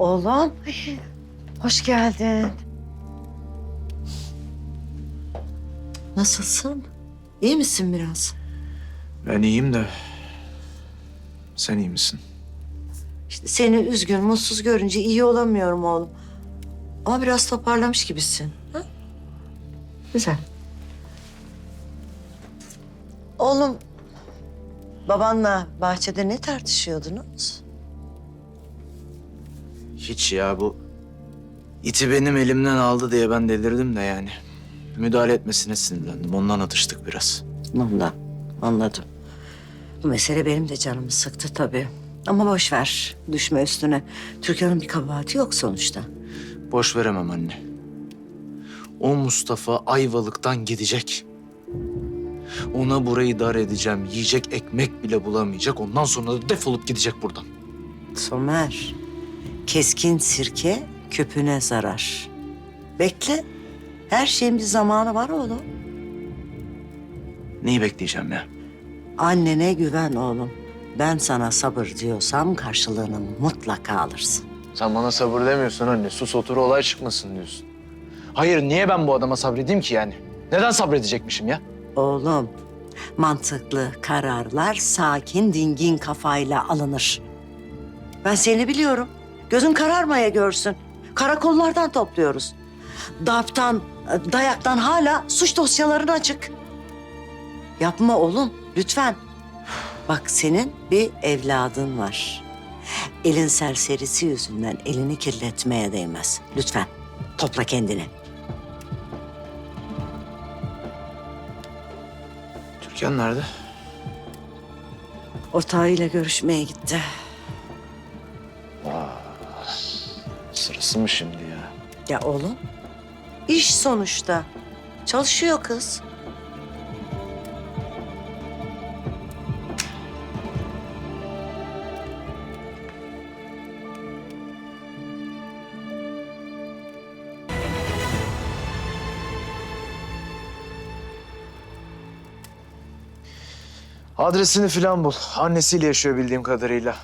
Oğlum, hoş geldin. Nasılsın? İyi misin biraz? Ben iyiyim de sen iyi misin? İşte seni üzgün, mutsuz görünce iyi olamıyorum oğlum. Ama biraz toparlamış gibisin. Ha? Güzel. Oğlum, babanla bahçede ne tartışıyordunuz? Hiç ya bu iti benim elimden aldı diye ben delirdim de yani. Müdahale etmesine sinirlendim. Ondan atıştık biraz. Ondan, anladım. Bu mesele benim de canımı sıktı tabii. Ama boş ver, düşme üstüne. Türkan'ın bir kabahati yok sonuçta. Boş veremem anne. O Mustafa Ayvalık'tan gidecek. Ona burayı dar edeceğim. Yiyecek ekmek bile bulamayacak. Ondan sonra da defolup gidecek buradan. Somer, keskin sirke köpüne zarar. Bekle, her şeyin bir zamanı var oğlum. Neyi bekleyeceğim ya? Annene güven oğlum. Ben sana sabır diyorsam karşılığını mutlaka alırsın. Sen bana sabır demiyorsun anne. Sus otur olay çıkmasın diyorsun. Hayır niye ben bu adama sabredeyim ki yani? Neden sabredecekmişim ya? Oğlum, mantıklı kararlar sakin dingin kafayla alınır. Ben seni biliyorum. Gözün kararmaya görsün. Karakollardan topluyoruz. Darptan, dayaktan hala suç dosyaların açık. Yapma oğlum, lütfen. Bak senin bir evladın var. Elin serserisi yüzünden elini kirletmeye değmez. Lütfen topla kendini. Türkan nerede? Ortağıyla görüşmeye gitti. Sırası mı şimdi ya? Ya oğlum, iş sonuçta. Çalışıyor kız. Adresini falan bul. Annesiyle yaşıyor bildiğim kadarıyla.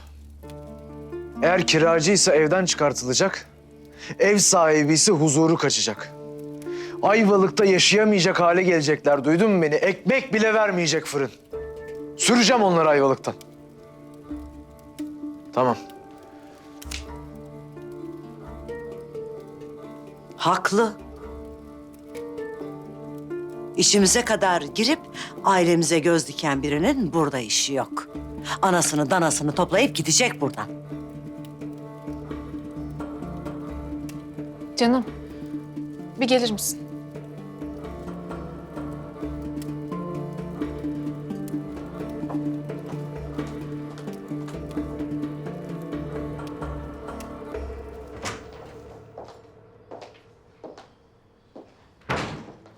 Eğer kiracıysa evden çıkartılacak. Ev sahibi ise huzuru kaçacak. Ayvalık'ta yaşayamayacak hale gelecekler. Duydun mu beni? Ekmek bile vermeyecek fırın. Süreceğim onları Ayvalık'tan. Tamam. Haklı. İşimize kadar girip ailemize göz diken birinin burada işi yok. Anasını danasını toplayıp gidecek buradan. Canım, bir gelir misin?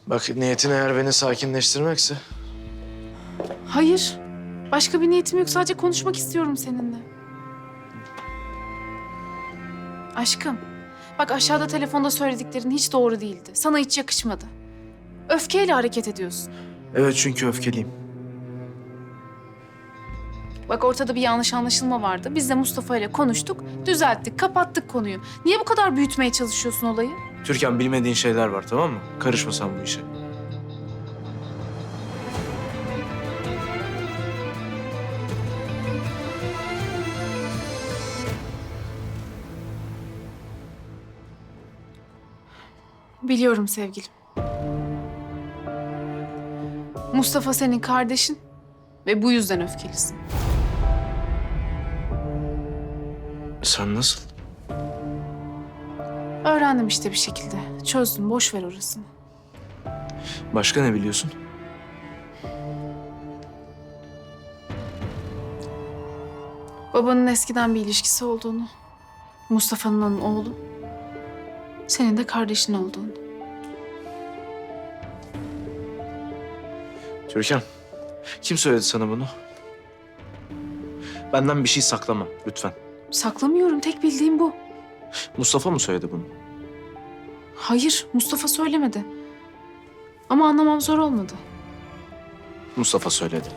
Bak niyetin eğer beni sakinleştirmekse Hayır. Başka bir niyetim yok. Sadece konuşmak istiyorum seninle. Aşkım, bak aşağıda telefonda söylediklerin hiç doğru değildi. Sana hiç yakışmadı. Öfkeyle hareket ediyorsun. Evet çünkü öfkeliyim. Bak ortada bir yanlış anlaşılma vardı. Biz de Mustafa ile konuştuk, düzelttik, kapattık konuyu. Niye bu kadar büyütmeye çalışıyorsun olayı? Türkan bilmediğin şeyler var tamam mı? Karışma sen bu işe. Biliyorum sevgilim. Mustafa senin kardeşin ve bu yüzden öfkelisin. Sen nasıl? Öğrendim işte bir şekilde. Çözdüm, boş ver orasını. Başka ne biliyorsun? Babanın eskiden bir ilişkisi olduğunu, Mustafa'nın onun oğlu, senin de kardeşin olduğunu. Türkan, kim söyledi sana bunu? Benden bir şey saklama lütfen. Saklamıyorum, tek bildiğim bu. Mustafa mı söyledi bunu? Hayır, Mustafa söylemedi. Ama anlamam zor olmadı. Mustafa söyledi.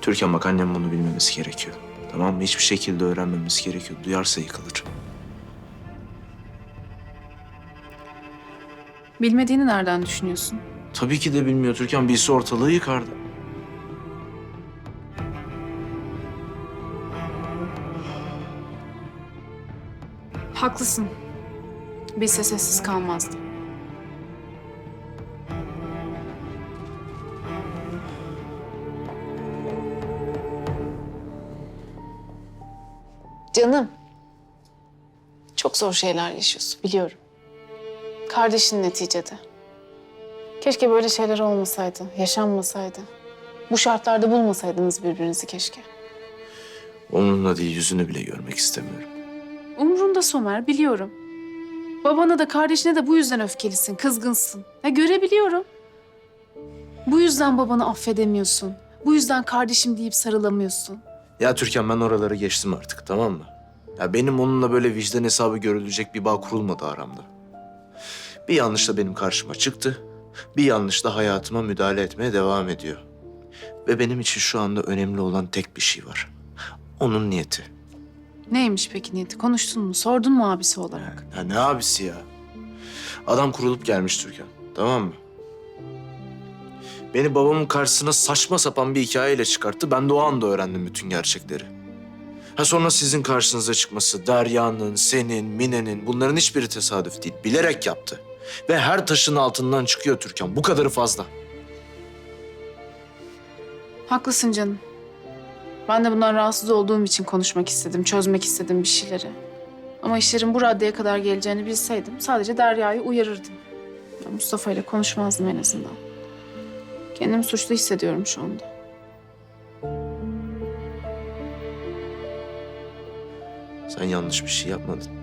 Türkan bak annem bunu bilmemesi gerekiyor. Tamam mı? Hiçbir şekilde öğrenmemiz gerekiyor. Duyarsa yıkılır. Bilmediğini nereden düşünüyorsun? Tabii ki de bilmiyor Türkan. Bilse ortalığı yıkardı. Haklısın. Bilse sessiz kalmazdı. Canım. Çok zor şeyler yaşıyorsun biliyorum. Kardeşin neticede. Keşke böyle şeyler olmasaydı, yaşanmasaydı. Bu şartlarda bulmasaydınız birbirinizi keşke. Onunla değil yüzünü bile görmek istemiyorum. Umrunda Somer biliyorum. Babana da kardeşine de bu yüzden öfkelisin, kızgınsın. Ya görebiliyorum. Bu yüzden babanı affedemiyorsun. Bu yüzden kardeşim deyip sarılamıyorsun. Ya Türkan ben oraları geçtim artık tamam mı? Ya benim onunla böyle vicdan hesabı görülecek bir bağ kurulmadı aramda. Bir yanlış da benim karşıma çıktı. Bir yanlış da hayatıma müdahale etmeye devam ediyor. Ve benim için şu anda önemli olan tek bir şey var. Onun niyeti. Neymiş peki niyeti? Konuştun mu? Sordun mu abisi olarak? Ya ne abisi ya? Adam kurulup gelmiş Türkan. Tamam mı? Beni babamın karşısına saçma sapan bir hikayeyle çıkarttı. Ben de o anda öğrendim bütün gerçekleri. Ha sonra sizin karşınıza çıkması, Derya'nın, senin, Mine'nin bunların hiçbiri tesadüf değil. Bilerek yaptı. Ve her taşın altından çıkıyor Türkan. Bu kadarı fazla. Haklısın canım. Ben de bundan rahatsız olduğum için konuşmak istedim, çözmek istedim bir şeyleri. Ama işlerin bu raddeye kadar geleceğini bilseydim sadece Derya'yı uyarırdım. Ya Mustafa ile konuşmazdım en azından. Kendimi suçlu hissediyorum şu anda. Sen yanlış bir şey yapmadın.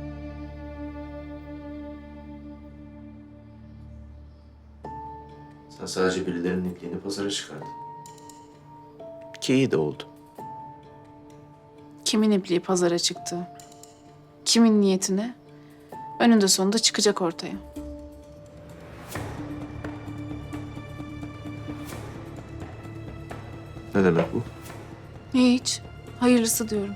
Sen sadece birilerinin ipliğini pazara çıkardın. Ki iyi de oldu. Kimin ipliği pazara çıktı? Kimin niyetine? Önünde sonunda çıkacak ortaya. Ne demek bu? Hiç. Hayırlısı diyorum.